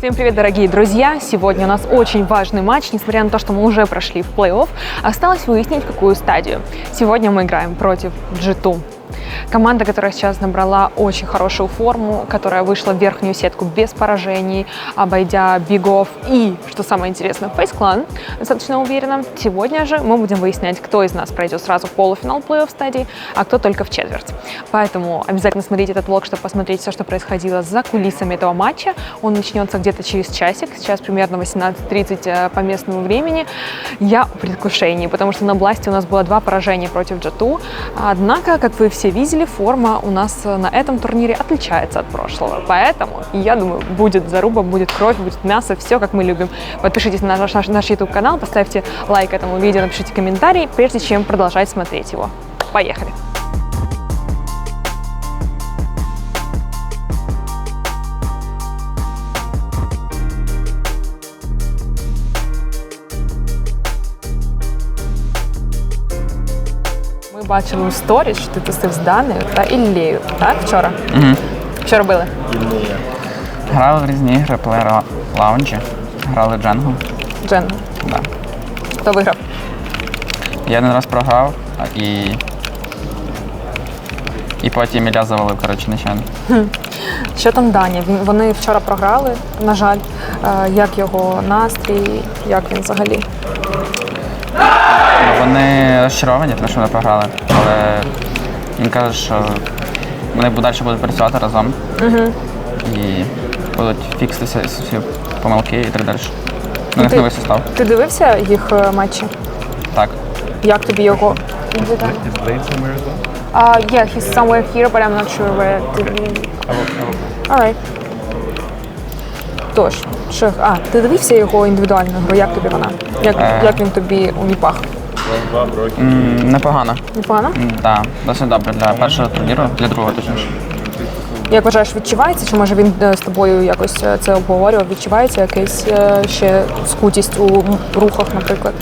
Всем привет, дорогие друзья! Сегодня у нас очень важный матч. Несмотря на то, что мы уже прошли в плей-офф, осталось выяснить, какую стадию. Сегодня мы играем против G2. Команда, которая сейчас набрала очень хорошую форму, которая вышла в верхнюю сетку без поражений, обойдя бигов и, что самое интересное, Фейс Клан достаточно уверенно. Сегодня же мы будем выяснять, кто из нас пройдет сразу в полуфинал плей-офф стадии, а кто только в четверть. Поэтому обязательно смотрите этот влог, чтобы посмотреть все, что происходило за кулисами этого матча. Он начнется где-то через часик, сейчас примерно 18.30 э, по местному времени. Я в предвкушении, потому что на Бласте у нас было два поражения против G2. Однако, как вы все видели, форма у нас на этом турнире отличается от прошлого. Поэтому, я думаю, будет заруба, будет кровь, будет мясо, все как мы любим. Подпишитесь на наш, наш, наш YouTube канал, поставьте лайк этому видео, напишите комментарий, прежде чем продолжать смотреть его. Поехали! Ми бачили у сторіс, що ти тусив з Даною та Іллею, так, вчора? Угу. Що робили? Грали в різні ігри, плеєр лаунжі, грали джангл. Джен, Да. хто виграв? Я один раз програв а, і. І потім Ілля завалив, коротше, нечайно. Що там Даня? Він, вони вчора програли, на жаль. Е, як його настрій, як він взагалі? Вони розчаровані, тому що вони програли. Але він каже, що вони далі будуть працювати разом і будуть фіксити всі, помилки і так далі. У них новий состав. Ти дивився їх е, матчі? Так. Як тобі його? Somewhere as well. Uh, yeah, he's somewhere here, but I'm not sure where. Alright. Тож, що, а, ти дивився його індивідуальну гру? Як тобі вона? Як, Е. як він тобі у ніпах? М, Непогано. Непогано? М, Да, досить добре для першого турніру, для другого точніше. Як вважаєш, відчувається? Чи може він е, з тобою якось е, це обговорював? Відчувається якась е, ще скутість у м- рухах, наприклад?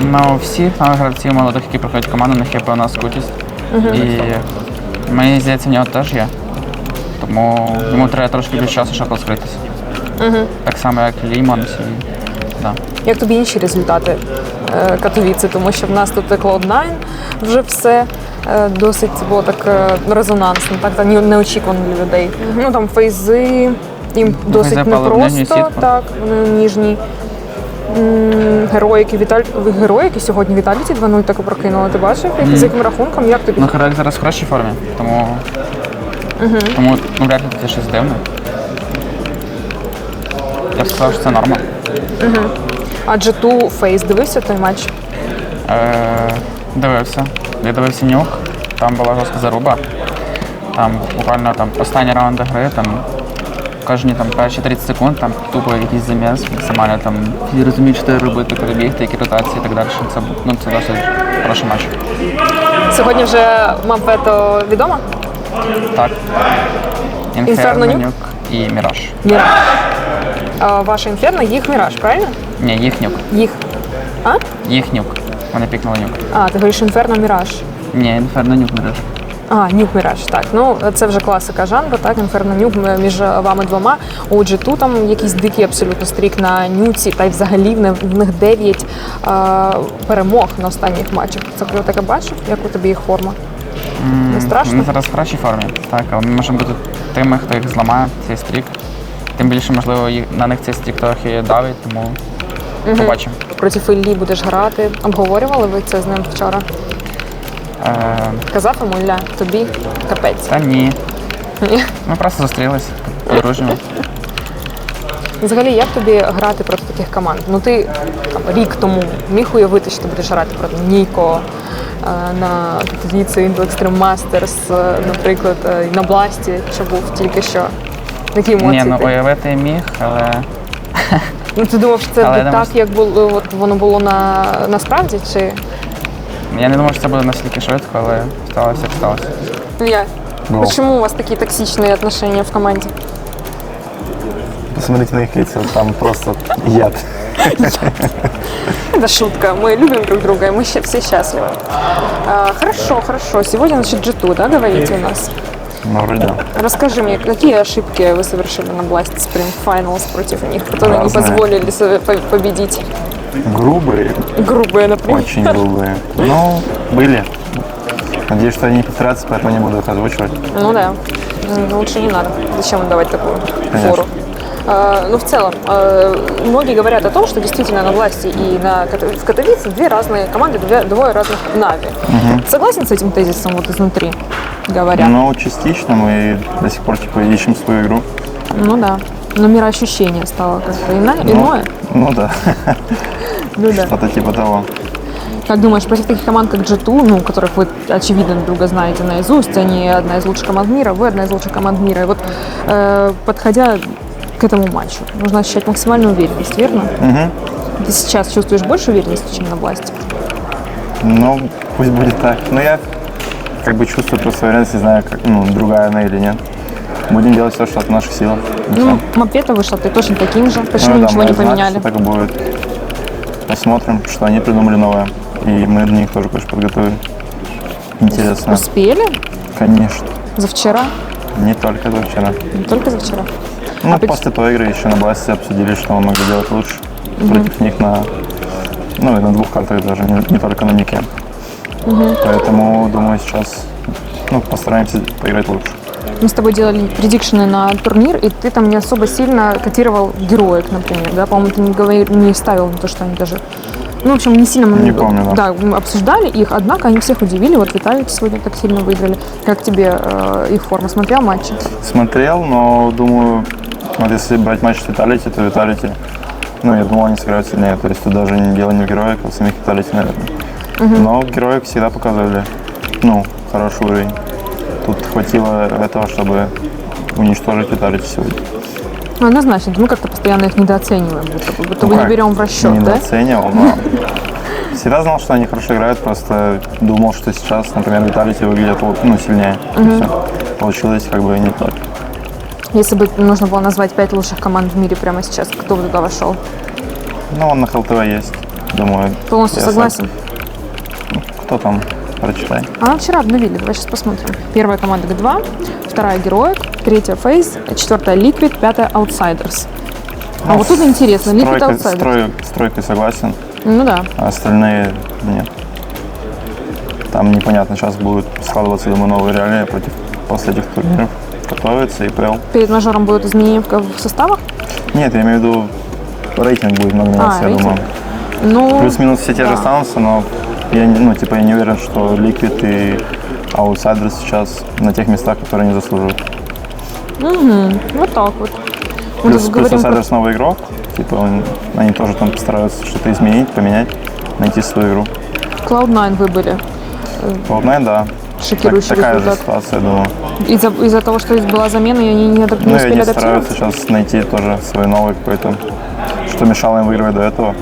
Ну, всі нових гравців молодих, які приходять в команду, у них є певна скутість. І мені здається, в нього теж є. Тому йому треба трошки більше часу, щоб розкритися. Так само, як Лімонс. І... Да. Як тобі інші результати е, Катовіці? Тому що в нас тут Cloud9 вже все е, досить було так е, резонансно, так та неочікувано для людей. Ну там фейзи, їм досить нижню непросто, так, вони ніжні. Героїки Віталь... героїки сьогодні Віталіті 2-0 так прокинули. Ти бачив? Як- З яким рахунком? Як тобі? Ну, Харек зараз в хорошій формі, тому, тому ну, вряд ли це щось дивне. Я б сказав, що це норма. А G2 Фейс дивився той матч? Е, дивився. Я дивився нюк, там була жорстка заруба. Там буквально там останні раунди гри, там кожні там перші 30 секунд там тупо якийсь заміс, максимально там всі розуміють, що треба робити, куди бігти, які ротації і так далі. Це ну це досить хороший матч. Сьогодні вже Мапето відомо? Так. Інферно нюк і Міраж. Міраж. А, ваше інферно, їх Міраж, правильно? Ні, їх нюк. Їх. А? Їх нюк. Вони пікнули нюк. А, ти говориш інферно Міраж. Ні, інферно нюк Міраж. А, Нюк Міраж, так. Ну, це вже класика жанру, так, інферно Нюк між вами двома. У G2 там якийсь дикий абсолютно стрік на нюці, та й взагалі в них, в них 9 а, перемог на останніх матчах. Це ти таке бачив? Як у тобі їх форма? Не страшно? Вони зараз в хорошій формі. Так, але ми можемо бути тими, хто їх зламає, цей стрік. Тим більше, можливо, на них цей стрік трохи давить, тому побачимо. Проти Іллі будеш грати. Обговорювали ви це з ним вчора? Е, Казав йому Ілля, тобі капець. та ні. Ні. Ми просто зустрілись по-дружньому. Взагалі, як тобі грати проти таких команд? Ну ти там, рік тому міг уявити, що ти будеш грати проти Ніко е, на Віце Masters, е, наприклад, е, і на Бласті, що був тільки що. Які емоції? Ні, ну ти? уявити міг, але ну ти думав, що це Але я буде думаю, так, як було от воно було на насправді? Чи я не думав, що це буде настільки швидко, але сталося, як сталося. ну як? Ну. Чому у вас такі токсичні отношения в команді? Посмотрите на их лица, там просто яд. Это шутка. Мы любим друг друга, и мы ща- все счастливы. А, хорошо, хорошо. Сегодня, значит, G2, да, говорите у нас? Да. Расскажи мне, какие ошибки вы совершили на Blast Spring Finals против них, которые не Разные. позволили себе по- победить? Грубые, Грубые, например. очень грубые. Ну, были. Надеюсь, что они не повторятся, поэтому не буду их озвучивать. Ну да. Лучше не надо. Зачем давать такую Конечно. фору? А, Ну, в целом, а, многие говорят о том, что действительно на власти и на в Катовице две разные команды, две- двое разных Нави. Согласен с этим тезисом вот изнутри, говоря? Но частично мы до сих пор типа ищем свою игру. Ну да. Но мироощущение стало как-то иное. Ну, иное. Ну да, Ну да. что-то типа того. Как думаешь, против таких команд, как G2, ну, которых вы, очевидно, друг друга знаете наизусть, они одна из лучших команд мира, вы одна из лучших команд мира. И вот, э, подходя к этому матчу, нужно ощущать максимальную уверенность, верно? Ты сейчас чувствуешь больше уверенности, чем на власти? Ну, пусть будет так. Но я как бы чувствую просто уверенность, не знаю, как, ну, другая она или нет. Будем делать все, что от наших сил. Ну, Мапета вышла, ты точно таким же, почему Ну да, ничего не поменяли? что так и будет. Посмотрим, что они придумали новое. И мы для них тоже кое-что подготовили. Интересно. Успели? Конечно. За вчера? Не только за вчера. Не только за вчера. Ну, А после той игры еще на Бласте обсудили, что мы могли делать лучше. Против них на, ну, и на двух картах даже, не, не только на нике. Поэтому, думаю, сейчас ну, постараемся поиграть лучше. Мы с тобой делали предикшены на турнир, и ты там не особо сильно котировал героек, например, да? По-моему, ты не, говорил, не ставил на то, что они даже... Ну, в общем, не сильно мы Не помню, да. мы обсуждали их, однако они всех удивили. Вот Виталик сегодня так сильно выиграли. Как тебе э, их форма? Смотрел матчи? Смотрел, но думаю, вот если брать матч с Виталити, то Виталити, ну, я думал, они сыграют сильнее. То есть тут даже не дело не в героях, а в самих Виталити, наверное. Но героек всегда показывали, ну, хороший уровень. Тут хватило этого, чтобы уничтожить Виталити сегодня. Ну, однозначно, мы как-то постоянно их недооцениваем, будто бы, будто Ну бы не берем в расчет, да? Недооценивал, но всегда знал, что они хорошо играют, просто думал, что сейчас, например, Виталити выглядят ну, сильнее. И всё. Получилось как бы не так. Если бы нужно было назвать пять лучших команд в мире прямо сейчас, кто бы туда вошел? Ну, он на ХЛТВ есть, думаю. Полностью согласен. Кто там? Прочитай. А нам вчера обновили, давай сейчас посмотрим. Первая команда Г2, вторая Героик, третья Фейс, четвертая Ликвид, пятая Outsiders. А вот тут интересно, Liquid Стройка, Outsiders. строй- стройкой согласен, Ну да. а остальные нет. Там непонятно, сейчас будет складываться, думаю, новые реалии против после этих турниров. Готовится ИПЛ. Перед мажором будут изменения в, составах? Нет, я имею в виду, рейтинг будет много меняться, А, я рейтинг. думаю. Ну, Плюс-минус все те же да. останутся, но я, не- ну, типа, я не уверен, что Liquid и Outsiders сейчас на тех местах, которые они заслуживают. вот так вот. Мы Плюс, плюс говорим про- Outsiders новый игрок, типа, он- они тоже там постараются что-то изменить, поменять, найти свою игру. Cloud9 выбыли. Fortnite, да. Шокирующий Так- такая же результат. ситуация, я думаю. Из-за из-за того, что была замена, и они не, не Ну успели они стараются сейчас найти тоже свой новый какой-то, что мешало им выигрывать до этого.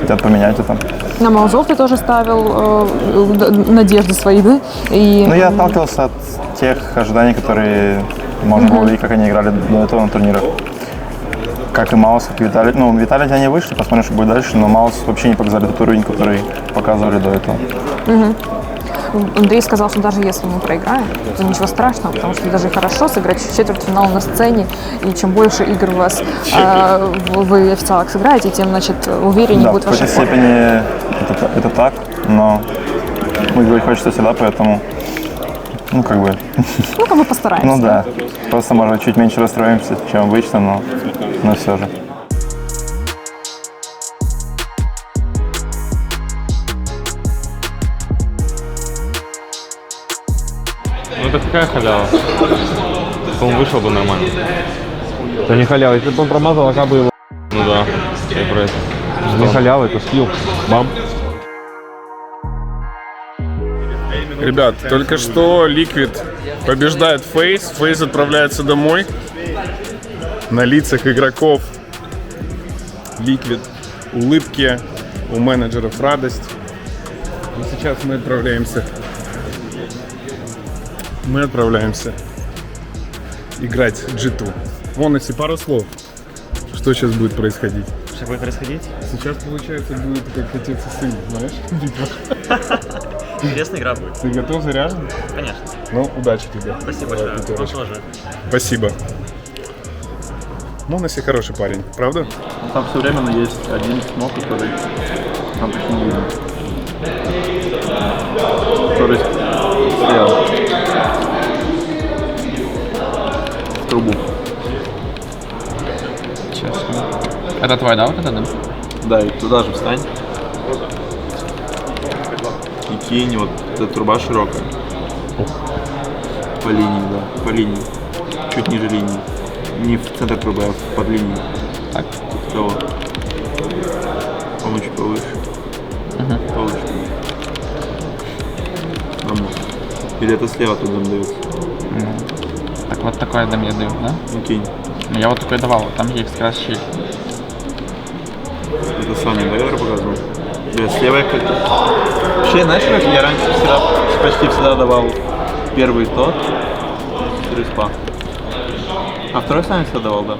Хотят поменять это. На Маузов ты тоже ставил э, надежды свои, да? И, Ну, я отталкивался от тех ожиданий, которые можно было увидеть, как они играли до этого на турнирах. Как и Маус, как и Виталий. Ну, Виталий они вышли, посмотрим, что будет дальше, но Маус вообще не показали тот уровень, который показывали до этого. Андрей сказал, что даже если мы проиграем, то ничего страшного, потому что даже хорошо сыграть в четвертьфинал на сцене, и чем больше игр у вас э, в- вы официалок сыграете, тем, значит, увереннее Да, в будет ваша какой-то форма. степени это, это так, но выиграть хочется всегда, поэтому, ну, как бы, Ну, как мы постараемся. ну да. Просто, может чуть меньше расстроимся, чем обычно, но, но все же. Это какая халява? Он вышел бы нормально. Это не халява. Если бы он промазал, ака бы его. Ну да, я про это. Не халява, это скилл. Бам. Ребят, только что Liquid побеждает Фейс. Фейс отправляется домой. На лицах игроков Liquid улыбки, у менеджеров радость. И сейчас мы отправляемся. Мы отправляемся играть G2. Вон, если пару слов. Что сейчас будет происходить? Что будет происходить? Сейчас, получается, будет как отец и сын, знаешь? Интересная игра будет. Ты готов заряжен? Конечно. Ну, удачи тебе. Спасибо Давай, большое. Вам тоже. Спасибо. Ну, Неси хороший парень, правда? Там все время есть один смог, который там почти не видно. Который слева. Трубу. Честно. Это твой, да, вот это, да? Да, и туда же встань. И кинь, вот эта труба широкая. По линии, да, по линии. Чуть ниже линии. Не в центр трубы, а под линией. Так. Того. По-моему, чуть повыше. Повыше. Там. Или это слева туда дается. Вот такой дам я даю, да? Ну кинь. Я вот такой давал, там есть как раз щель. Это Саня, да, который показывал? Да, слева как Вообще, знаешь, как я раньше всегда, почти всегда давал первый тот, второй спа. А второй Саня всегда давал, да.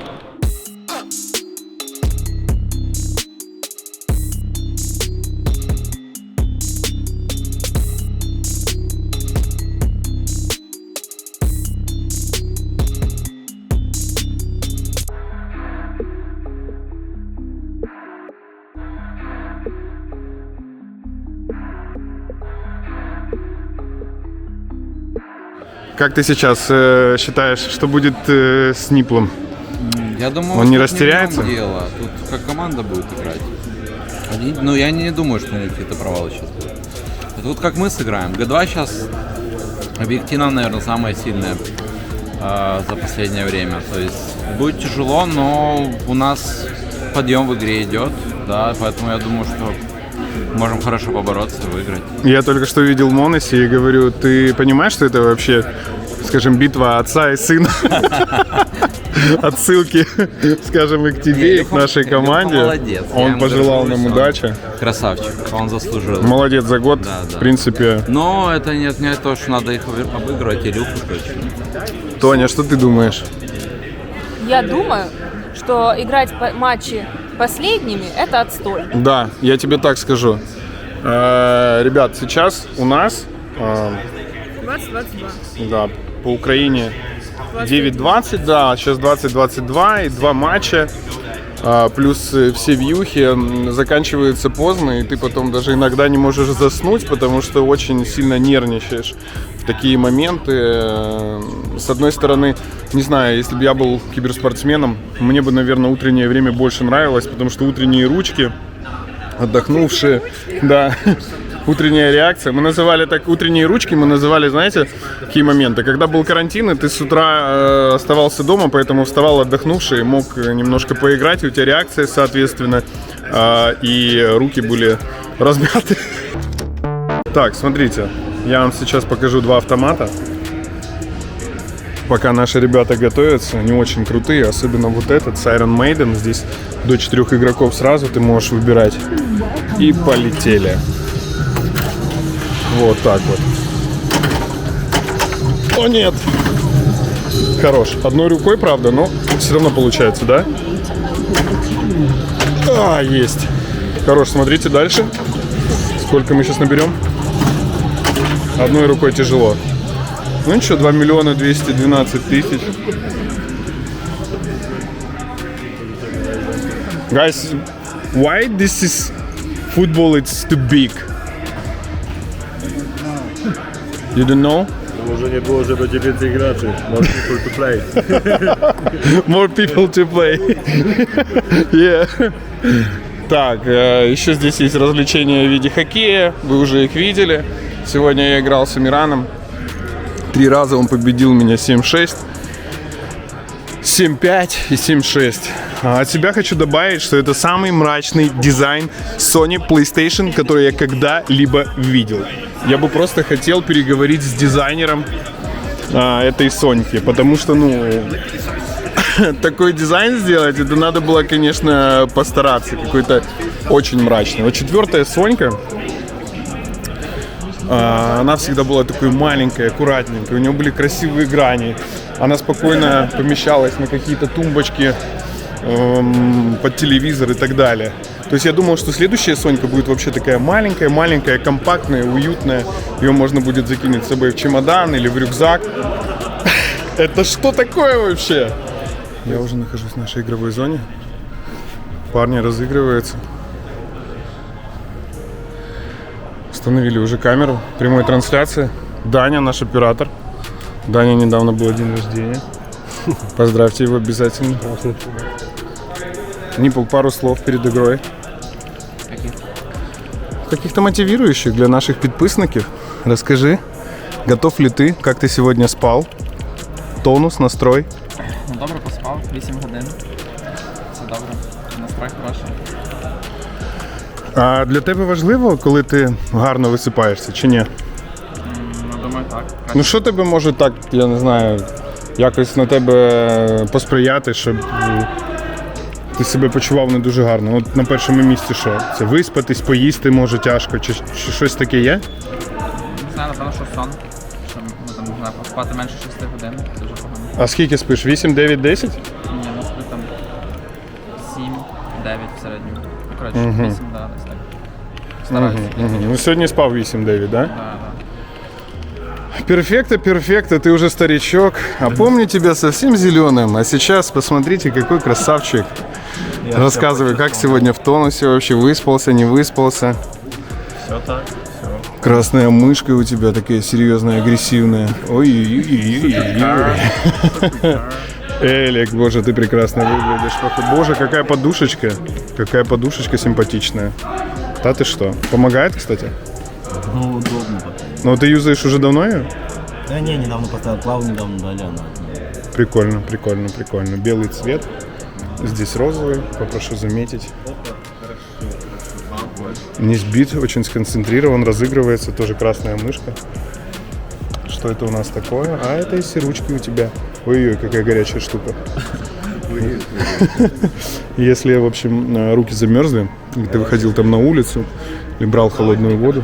Как ты сейчас э, считаешь, что будет э, с Ниплом? Я думаю, Он не растеряется? в нем дело. Тут как команда будет играть. Они- ну, я не думаю, что у них какие-то провалы сейчас будут. Тут как мы сыграем. Г2 сейчас объективно, наверное, самая сильная э, за последнее время. То есть будет тяжело, но у нас подъем в игре идет. Да, поэтому я думаю, что можем хорошо побороться выиграть. Я только что видел Моноси и говорю, ты понимаешь, что это вообще, скажем, битва отца и сына? Отсылки, скажем, и к тебе, и к нашей команде. молодец. Он пожелал нам удачи. Красавчик, он заслужил. Молодец за год, в принципе. Но это не отменяет то, что надо их обы- обыгрывать, Илюху точно. Тоня, что ты думаешь? Я думаю, что играть по- матчи последними – это отстой. Да, я тебе так скажу. Э, Ребят, сейчас у нас, э, 20-22. да, по Украине 9-20, да, сейчас 20-22 и два матча. А, плюс э, все вьюхи заканчиваются поздно, и ты потом даже иногда не можешь заснуть, потому что очень сильно нервничаешь в такие моменты. Э, С одной стороны, не знаю, если бы я был киберспортсменом, мне бы, наверное, утреннее время больше нравилось, потому что утренние ручки, отдохнувшие, да, утренняя реакция. Мы называли так утренние ручки, мы называли, знаете, какие моменты. Когда был карантин, и ты с утра э, оставался дома, поэтому вставал отдохнувший, мог э, немножко поиграть, и у тебя реакция, соответственно, э, и руки были размяты. Так, смотрите, я вам сейчас покажу два автомата. Пока наши ребята готовятся, они очень крутые, особенно вот этот с Iron Maiden. Здесь до четырех игроков сразу ты можешь выбирать. И полетели. Вот так вот. О нет! Хорош. Одной рукой, правда, но все равно получается, да? А, есть. Хорош, смотрите дальше. Сколько мы сейчас наберем? Одной рукой тяжело. Ну ничего, 2 миллиона 212 тысяч. Guys, why this is football it's too big? You don't know? Może nie było, że będzie więcej graczy. More people to play. More people to play. yeah. Так, э, еще здесь есть развлечения в виде хоккея. Вы уже их видели. Сегодня я играл с Амираном. Три раза он победил меня 7-6. 7-5 и 7-6. А от себя хочу добавить, что это самый мрачный дизайн Sony PlayStation, который я когда-либо видел. Я бы просто хотел переговорить с дизайнером а, этой Соньки, потому что, ну, такой дизайн сделать, это надо было, конечно, постараться. Какой-то очень мрачный. Вот четвертая Сонька, а, она всегда была такой маленькой, аккуратненькой. У нее были красивые грани. Она спокойно помещалась на какие-то тумбочки эм, под телевизор и так далее. То есть я думал, что следующая Сонька будет вообще такая маленькая, маленькая, компактная, уютная. Ее можно будет закинуть с собой в чемодан или в рюкзак. Это что такое вообще? Я уже нахожусь в нашей игровой зоне. Парни разыгрываются. Установили уже камеру прямой трансляции. Даня, наш оператор. Даня недавно был день рождения. Поздравьте его обязательно. Нипл, пару слов перед игрой. Каких-то мотивирующих для наших подписчиков. Расскажи, готов ли ты, как ты сегодня спал? Тонус, настрой. Ну добре поспав, 8 годин. Це добре. Настрой хороший. А для тебе важливо, коли ти гарно висипаєшся чи ні? Ну так. Ну що тебе може так, я не знаю, якось на тебе посприяти, щоб е, ти себе почував не дуже гарно. От на першому місці що? Це виспатись, поїсти може тяжко, чи, чи щось таке є? Не знаю, напевно, що сон. Що ну, там, не знаю, поспати менше 6 годин, це вже погано. А скільки спиш? 8, 9, 10? Ні, ну сплю там 7, 9 в середньому. Ну, коротше, 8, да, десь так. Стараюся. Мгм. Ну сьогодні спав 8-9, да? Да, да. Перфекто, перфекто, ты уже старичок. А помню тебя совсем зеленым. А сейчас посмотрите, какой красавчик. Рассказывай, как сегодня в тонусе вообще, выспался, не выспался. Все так. Красная мышка у тебя такая серьезная, агрессивная. Ой-ой-ой. Элик, боже, ты прекрасно выглядишь. Боже, какая подушечка. Какая подушечка симпатичная. Да ты что? Помогает, кстати? Ну, удобно Ну, ты юзаешь уже давно ее? Да не, недавно поставил клаву, недавно дали, она. Прикольно, прикольно, прикольно. Белый цвет. Здесь розовый, попрошу заметить. Не сбит, очень сконцентрирован, разыгрывается, тоже красная мышка. Что это у нас такое? А это из серучки у тебя. Ой-ой, какая горячая штука. Если, в общем, руки замерзли, и ты выходил там на улицу и брал холодную воду.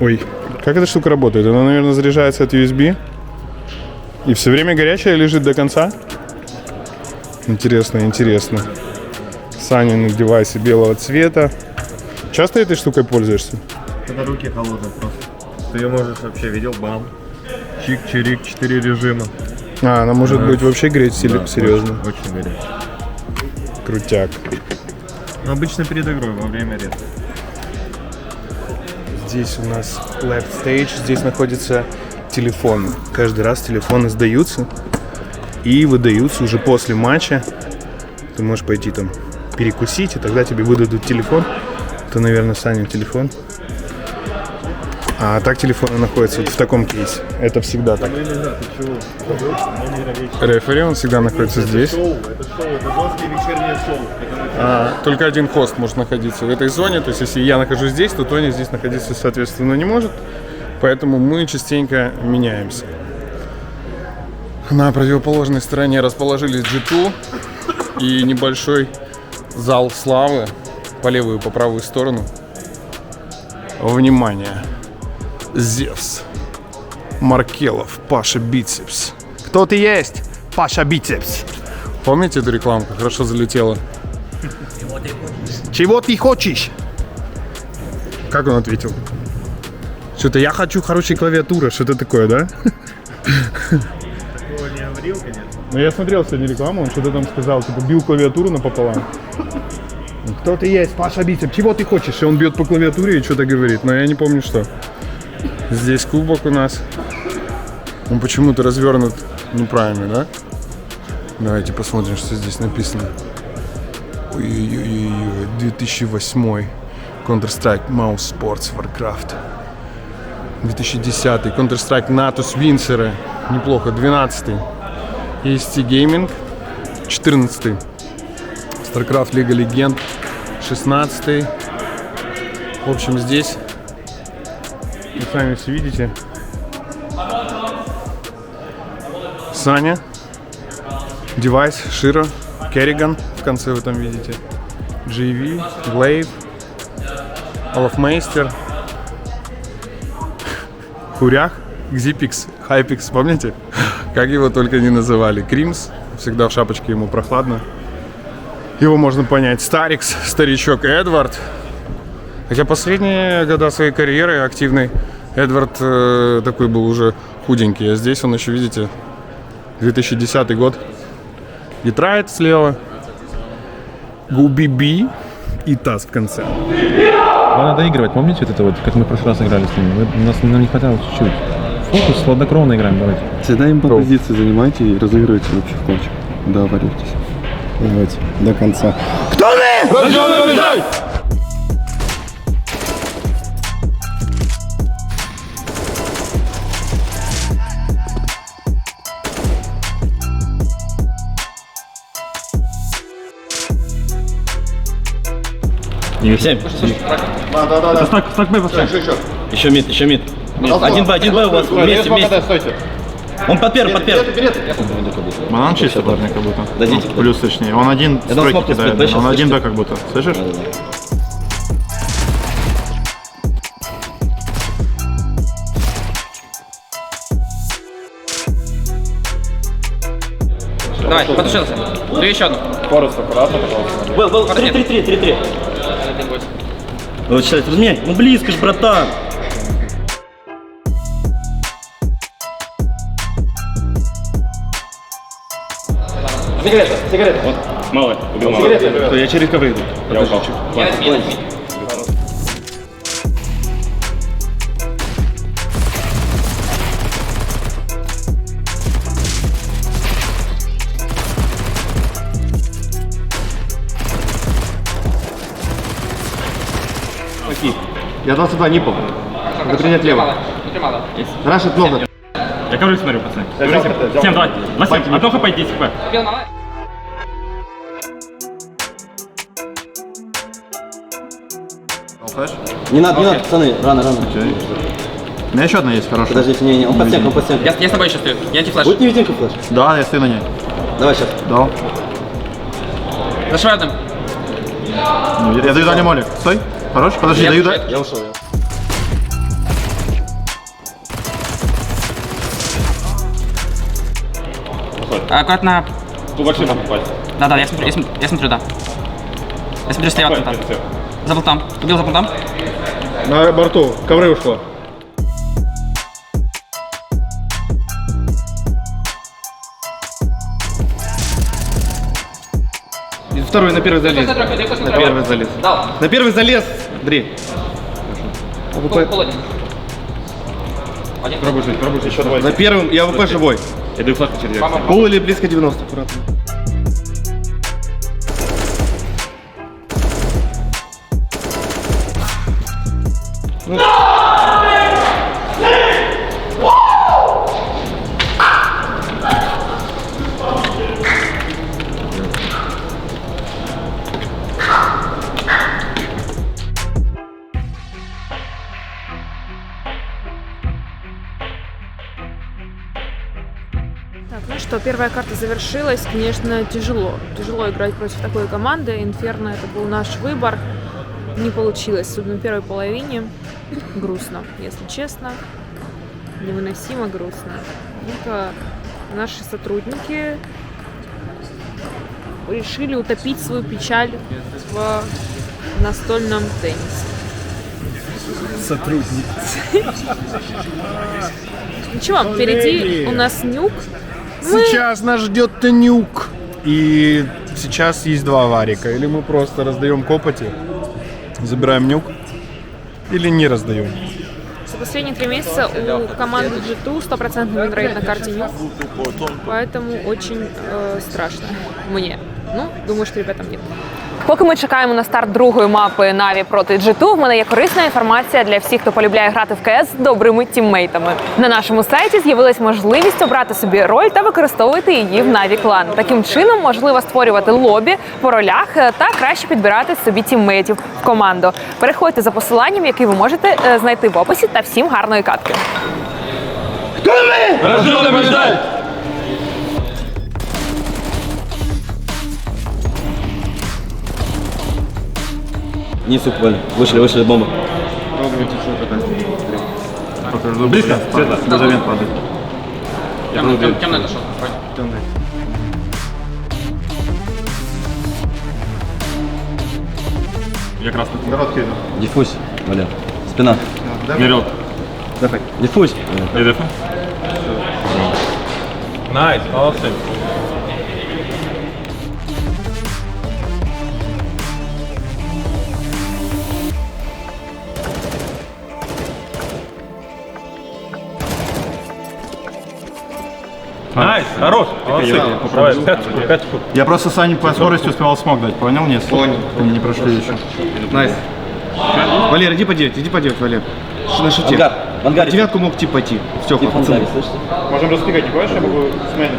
Ой, как эта штука работает? Она, наверное, заряжается от USB. И все время горячая лежит до конца? Интересно, интересно. Саня на девайсе белого цвета. Часто этой штукой пользуешься? Когда руки холодные просто. Ты ее можешь вообще видел, бам. Чик-чирик, 4 режима. А, она может быть вообще греть Да, серьезно. Очень, очень горячий. Крутяк. Но обычно перед игрой, во время редко. Здесь у нас left stage, здесь находятся телефоны. Каждый раз телефоны сдаются и выдаются уже после матча. Ты можешь пойти там перекусить, и тогда тебе выдадут телефон. Это, наверное, Саня телефон. А так телефоны находятся вот в таком кейсе. Это всегда так. Рефери, он всегда находится здесь. Шоу, это шоу, это женское вечернее шоу. А, только один хост может находиться в этой зоне. То есть, если я нахожусь здесь, то Тони здесь находиться, соответственно, не может. Поэтому мы частенько меняемся. На противоположной стороне расположились G2 и небольшой зал славы по левую и по правую сторону. Внимание! Зевс, Маркелов, Паша Бицепс. Кто ты есть? Паша Бицепс. Помните эту рекламку? Хорошо залетела. Чего ты хочешь? Как он ответил? Что-то я хочу хорошей клавиатуры, что-то такое, да? такого не говорил, конечно. Ну я смотрел сегодня рекламу, он что-то там сказал, типа бил клавиатуру напополам. Кто ты есть, Паша Бицеп, чего ты хочешь? И он бьет по клавиатуре и что-то говорит, но я не помню что. Здесь кубок у нас. Он почему-то развернут неправильно, да? Давайте посмотрим, что здесь написано. Ой-ой-ой, 2008 Counter-Strike Mouse Sports Warcraft. 2010 Counter-Strike Natus Винсеры. Неплохо. 12 EST Gaming. 14 StarCraft Лига Легенд. 16 В общем, здесь вы сами все видите. Саня. Девайс, Широ, Керриган в конце вы там видите. GV, Glaive, Олафмейстер, Хурях, Xipix, Hypix, помните? Как его только не называли. Кримс, всегда в шапочке ему прохладно. его можно понять. Старикс, старичок Эдвард. Хотя последние года своей карьеры активной Эдвард э, такой был уже худенький. А здесь он еще, видите, 2010 год. Детрайт слева. Губи-би и таз в конце. Вам надо доигрывать, помните вот это вот, как мы в прошлый раз играли с ними? Мы- у нас нам не хватало чуть-чуть. Фокус, хладнокровно играем, давайте. Всегда им по позиции занимайте и разыгрывайте вообще в клатч. Договоритесь. Давайте, до конца. Еще мид, еще мид. Один Б, один Б у вас вместе, вместе. Он под первым, под первым. Банан чистый парня как будто. Дадите. Ну, Плюс точнее. Он один Я стройки кидает. да, Он один да как будто. Слышишь? Давай, потушился. Ты еще одну. Был, был, 3-3-3, 3-3. Вот сейчас, разменяй. Ну близко ж, братан. Сигарета, сигарета. Вот, малый, убил. Сигарета. Я через ковры иду. Я упал. Я дал сюда ниппл. Надо принять лево. Рашит много. Я ковры смотрю, пацаны. Всем давай. На 7, одно хп, 10 хп. Не надо, не надо, пацаны, рано, рано. У меня еще одна есть хорошая. Подождите, не, не, он под стенкой, он под стенкой. Я, я с тобой еще стою. Я антифлэш. Будет невидимка флеш? Да, я стою на ней. Давай сейчас. Дал. Зашиваю одним. Ну, Я даю дальний молик. Стой. Хорош, подожди, Я- даю да. Я ушел, я. Аккуратно. Большой там попасть. Да, да, я смотрю, я смотрю, я смотрю, да. Я смотрю слева от пункта. За болтом. Убил за болтом. На борту, ковры ушло. Второй на первый залез. На Первый залез. Дал. На первый залез, Дри. Холоден. Пробуй жить, пробуй жить. Еще давай. На первом я ВП живой. Я даю флешку через. Пол или близко 90, аккуратно. Что, первая карта завершилась. Конечно, тяжело. Тяжело играть против такой команды. Инферно это был наш выбор. Не получилось, особенно в первой половине. Грустно, если честно. Невыносимо грустно. Это наши сотрудники решили утопить свою печаль в настольном теннисе. Сотрудник. Ничего, впереди у нас нюк. Сейчас нас ждет Танюк. И сейчас есть два варика. Или мы просто раздаем копоти, забираем нюк, или не раздаем. За последние три месяца у команды G2 стопроцентный винрейт на карте Нюк. Поэтому очень е, страшно мне. Ну, думаю, що ребятам ні. Поки ми чекаємо на старт другої мапи Наві проти G2, в мене є корисна інформація для всіх, хто полюбляє грати в КС з добрими тіммейтами. На нашому сайті з'явилась можливість обрати собі роль та використовувати її в Наві клан. Таким чином можливо створювати лобі по ролях е, та краще підбирати собі тіммейтів в команду. Переходьте за посиланням, яке ви можете е, знайти в описі, та всім гарної катки. Не супали. Вышли, вышли, бомба. Близко? Дозамент падает. Темно, темно, темно отошел. Я красный. Диффуз, Валер. Спина. Вперед. Диффуз. ЭДФ. Найс, молодцы. Найс, хорош, молодцы. Давай, секунд. Я просто Сане по скорости успевал смог дать, понял? Нет, понял. Они не прошли еще. Найс. Валер, иди по 9, иди по 9, Валер. На шифте. Ангар, в ангаре. Девятку мог тип пойти. Все, пацаны. Можем распикать, не понимаешь? Я могу с мене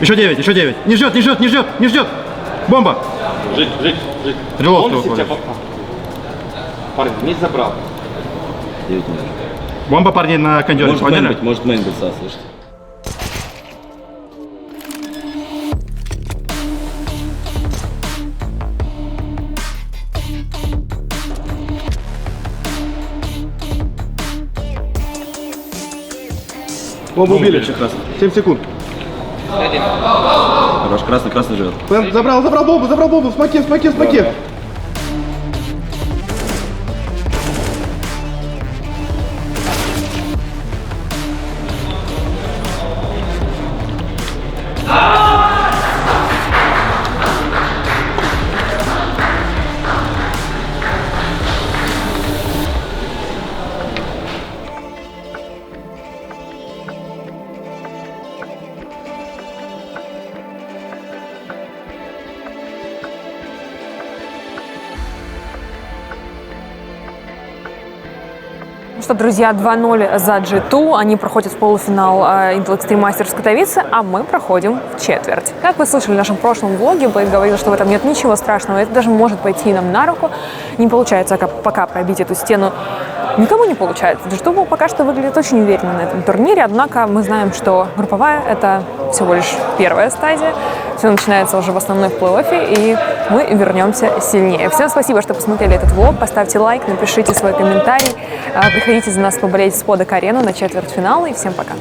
Еще 9, еще 9. Не ждет, не ждет, не ждет, не ждет. Бомба. Жить, жить, жить. Стрелок кто выходит. Парень, не забрал. Бомба, парни, на кондере, Может поняли? быть, может мейн быть, Са, слышите? Бомбу убили, красный. 7 секунд. Хорош, красный, красный живет. Забрал, забрал бомбу, забрал бомбу. В смоке, в смоке, в смоке. Ну что, друзья, 2-0 за G2. Они проходят в полуфинал э, Intel Extreme Masters Катовицы, а мы проходим в четверть. Как вы слышали в нашем прошлом влоге, Блейд говорил, что в этом нет ничего страшного. Это даже может пойти нам на руку. Не получается пока пробить эту стену. Никому не получается. G2 пока что выглядит очень уверенно на этом турнире, однако мы знаем, что групповая — это всего лишь первая стадия. Все начинается уже в основной в плей-оффе, и мы вернемся сильнее. Всем спасибо, что посмотрели этот влог. Поставьте лайк, напишите свой комментарий. А, Приходите за нас поболеть в Сподок Арену на четвертьфинал, и всем пока.